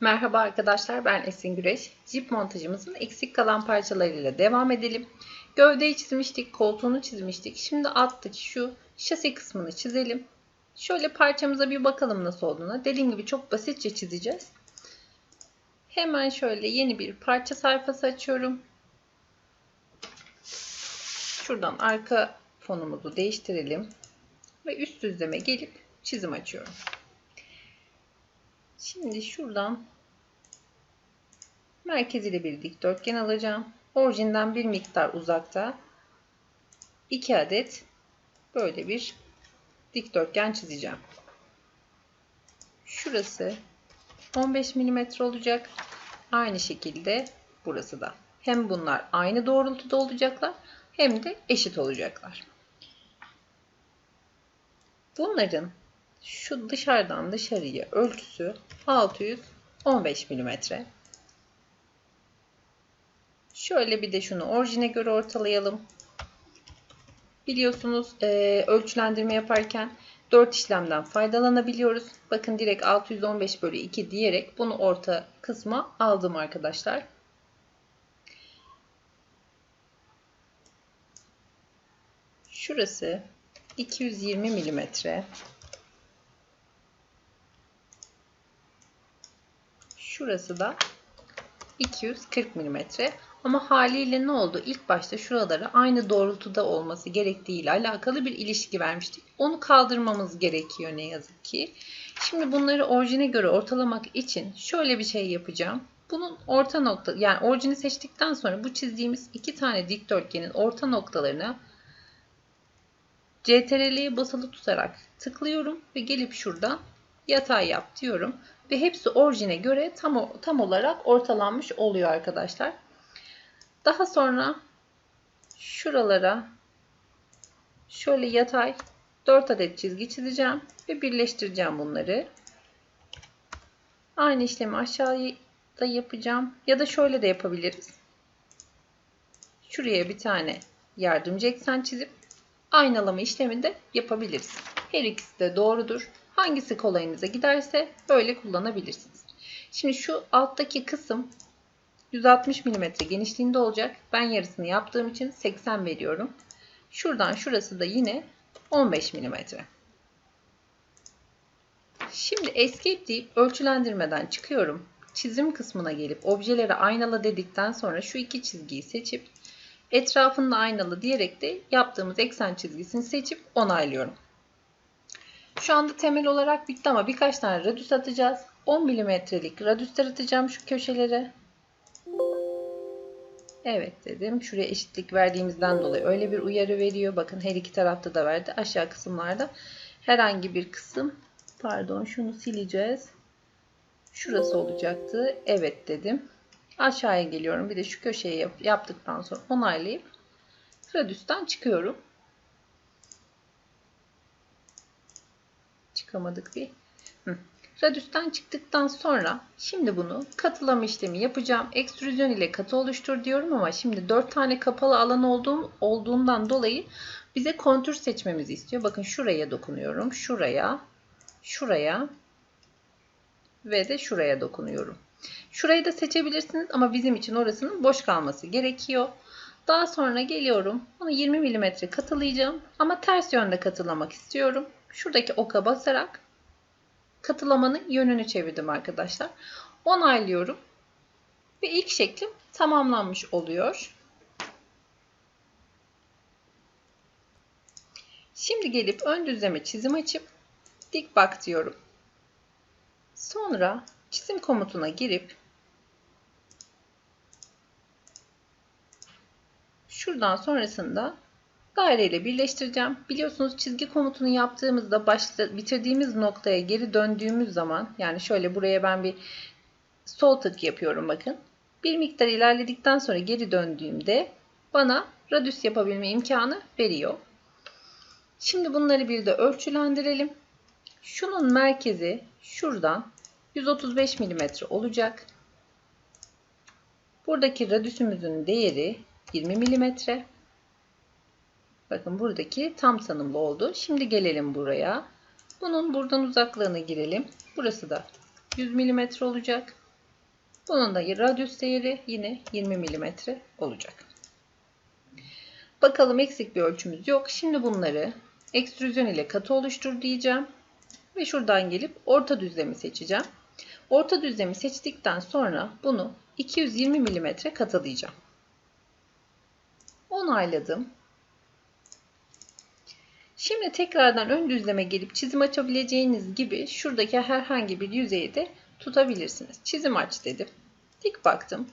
Merhaba arkadaşlar ben Esin Güreş. Jip montajımızın eksik kalan parçalarıyla devam edelim. Gövdeyi çizmiştik, koltuğunu çizmiştik. Şimdi attık şu şasi kısmını çizelim. Şöyle parçamıza bir bakalım nasıl olduğuna. Dediğim gibi çok basitçe çizeceğiz. Hemen şöyle yeni bir parça sayfası açıyorum. Şuradan arka fonumuzu değiştirelim. Ve üst düzleme gelip çizim açıyorum. Şimdi şuradan merkeziyle bir dikdörtgen alacağım. Orijinden bir miktar uzakta 2 adet böyle bir dikdörtgen çizeceğim. Şurası 15 mm olacak. Aynı şekilde burası da. Hem bunlar aynı doğrultuda olacaklar hem de eşit olacaklar. Bunların şu dışarıdan dışarıya ölçüsü 615 mm. Şöyle bir de şunu orijine göre ortalayalım. Biliyorsunuz e, ölçülendirme yaparken 4 işlemden faydalanabiliyoruz. Bakın direkt 615 bölü 2 diyerek bunu orta kısma aldım arkadaşlar. Şurası 220 milimetre. Şurası da 240 mm. Ama haliyle ne oldu? İlk başta şuraları aynı doğrultuda olması gerektiği ile alakalı bir ilişki vermiştik. Onu kaldırmamız gerekiyor ne yazık ki. Şimdi bunları orijine göre ortalamak için şöyle bir şey yapacağım. Bunun orta nokta yani orijini seçtikten sonra bu çizdiğimiz iki tane dikdörtgenin orta noktalarına CTRL'ye basılı tutarak tıklıyorum ve gelip şurada yatay yap diyorum. Ve hepsi orijine göre tam, tam olarak ortalanmış oluyor arkadaşlar. Daha sonra şuralara şöyle yatay 4 adet çizgi çizeceğim ve birleştireceğim bunları. Aynı işlemi aşağıya da yapacağım. Ya da şöyle de yapabiliriz. Şuraya bir tane yardımcı eksen çizip aynalama işlemi de yapabiliriz. Her ikisi de doğrudur. Hangisi kolayınıza giderse böyle kullanabilirsiniz. Şimdi şu alttaki kısım 160 mm genişliğinde olacak. Ben yarısını yaptığım için 80 veriyorum. Şuradan şurası da yine 15 mm. Şimdi escape deyip ölçülendirmeden çıkıyorum. Çizim kısmına gelip objeleri aynala dedikten sonra şu iki çizgiyi seçip etrafında aynalı diyerek de yaptığımız eksen çizgisini seçip onaylıyorum. Şu anda temel olarak bitti ama birkaç tane radüs atacağız. 10 milimetrelik radüsler atacağım şu köşelere. Evet dedim. Şuraya eşitlik verdiğimizden dolayı öyle bir uyarı veriyor. Bakın her iki tarafta da verdi. Aşağı kısımlarda herhangi bir kısım pardon şunu sileceğiz. Şurası olacaktı. Evet dedim. Aşağıya geliyorum. Bir de şu köşeyi yap yaptıktan sonra onaylayıp radüsten çıkıyorum. Çıkamadık bir. Hı. Radüsten çıktıktan sonra şimdi bunu katılama işlemi yapacağım. Ekstrüzyon ile katı oluştur diyorum ama şimdi 4 tane kapalı alan olduğum, olduğundan dolayı bize kontür seçmemizi istiyor. Bakın şuraya dokunuyorum. Şuraya, şuraya ve de şuraya dokunuyorum. Şurayı da seçebilirsiniz ama bizim için orasının boş kalması gerekiyor. Daha sonra geliyorum. Bunu 20 mm katılayacağım ama ters yönde katılamak istiyorum. Şuradaki oka basarak katılamanın yönünü çevirdim arkadaşlar. Onaylıyorum. Ve ilk şeklim tamamlanmış oluyor. Şimdi gelip ön düzleme çizim açıp dik bak diyorum. Sonra çizim komutuna girip şuradan sonrasında daire ile birleştireceğim. Biliyorsunuz çizgi komutunu yaptığımızda başta bitirdiğimiz noktaya geri döndüğümüz zaman yani şöyle buraya ben bir sol tık yapıyorum bakın. Bir miktar ilerledikten sonra geri döndüğümde bana radüs yapabilme imkanı veriyor. Şimdi bunları bir de ölçülendirelim. Şunun merkezi şuradan 135 mm olacak. Buradaki radüsümüzün değeri 20 mm. Bakın buradaki tam tanımlı oldu. Şimdi gelelim buraya. Bunun buradan uzaklığını girelim. Burası da 100 mm olacak. Bunun da radyus değeri yine 20 mm olacak. Bakalım eksik bir ölçümüz yok. Şimdi bunları ekstrüzyon ile katı oluştur diyeceğim. Ve şuradan gelip orta düzlemi seçeceğim. Orta düzlemi seçtikten sonra bunu 220 mm katılayacağım. Onayladım. Şimdi tekrardan ön düzleme gelip çizim açabileceğiniz gibi şuradaki herhangi bir yüzeyi de tutabilirsiniz. Çizim aç dedim. Dik baktım.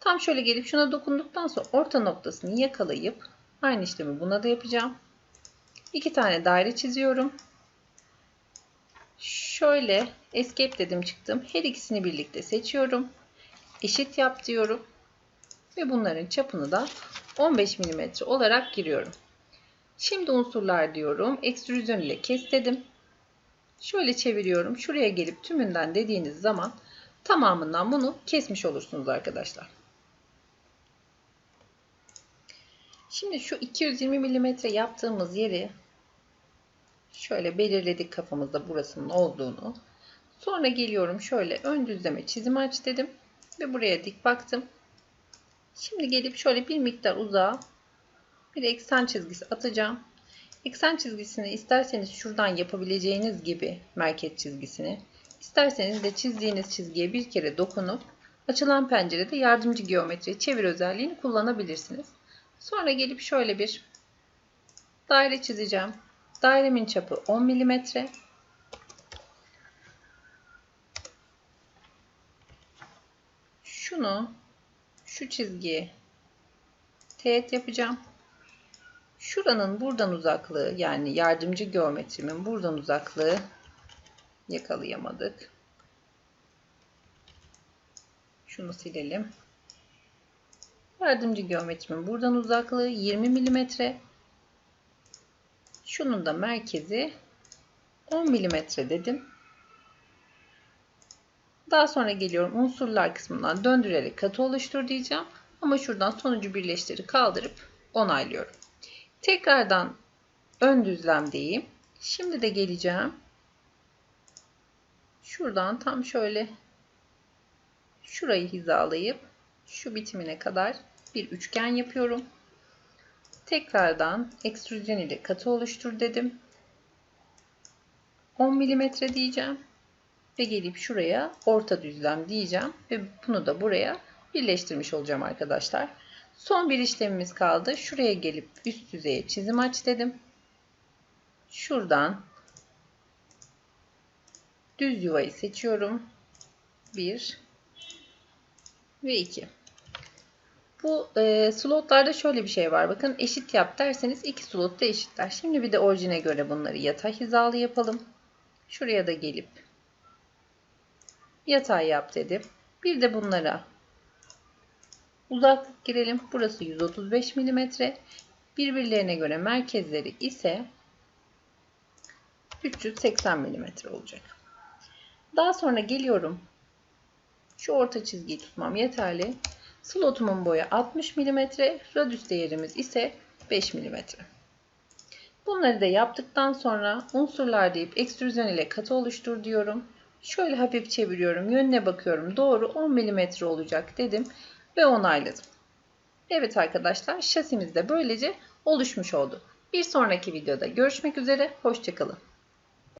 Tam şöyle gelip şuna dokunduktan sonra orta noktasını yakalayıp aynı işlemi buna da yapacağım. İki tane daire çiziyorum. Şöyle escape dedim çıktım. Her ikisini birlikte seçiyorum. Eşit yap diyorum. Ve bunların çapını da 15 mm olarak giriyorum. Şimdi unsurlar diyorum. Ekstrüzyon ile kes dedim. Şöyle çeviriyorum. Şuraya gelip tümünden dediğiniz zaman tamamından bunu kesmiş olursunuz arkadaşlar. Şimdi şu 220 mm yaptığımız yeri şöyle belirledik kafamızda burasının olduğunu. Sonra geliyorum şöyle ön düzleme çizim aç dedim ve buraya dik baktım. Şimdi gelip şöyle bir miktar uzağa bir eksen çizgisi atacağım. Eksen çizgisini isterseniz şuradan yapabileceğiniz gibi merkez çizgisini, isterseniz de çizdiğiniz çizgiye bir kere dokunup açılan pencerede yardımcı geometri çevir özelliğini kullanabilirsiniz. Sonra gelip şöyle bir daire çizeceğim. Dairemin çapı 10 mm. Şunu şu çizgiye teğet yapacağım. Şuranın buradan uzaklığı yani yardımcı geometrimin buradan uzaklığı yakalayamadık. Şunu silelim. Yardımcı geometrimin buradan uzaklığı 20 mm. Şunun da merkezi 10 mm dedim. Daha sonra geliyorum unsurlar kısmından döndürerek katı oluştur diyeceğim. Ama şuradan sonucu birleştiri kaldırıp onaylıyorum. Tekrardan ön düzlemdeyim. Şimdi de geleceğim. Şuradan tam şöyle şurayı hizalayıp şu bitimine kadar bir üçgen yapıyorum. Tekrardan ekstrüzyon ile katı oluştur dedim. 10 mm diyeceğim. Ve gelip şuraya orta düzlem diyeceğim. Ve bunu da buraya birleştirmiş olacağım arkadaşlar. Son bir işlemimiz kaldı. Şuraya gelip üst yüzeye çizim aç dedim. Şuradan düz yuvayı seçiyorum. 1 ve 2. Bu e, slotlarda şöyle bir şey var. Bakın eşit yap derseniz iki slot da eşitler. Şimdi bir de orijine göre bunları yatay hizalı yapalım. Şuraya da gelip yatay yap dedim. Bir de bunlara Uzaklık girelim. Burası 135 mm. Birbirlerine göre merkezleri ise 380 mm olacak. Daha sonra geliyorum. Şu orta çizgiyi tutmam yeterli. Slotumun boyu 60 mm. Radius değerimiz ise 5 mm. Bunları da yaptıktan sonra unsurlar deyip ekstrüzyon ile katı oluştur diyorum. Şöyle hafif çeviriyorum. Yönüne bakıyorum. Doğru 10 mm olacak dedim ve onayladım. Evet arkadaşlar şasimiz de böylece oluşmuş oldu. Bir sonraki videoda görüşmek üzere. Hoşçakalın.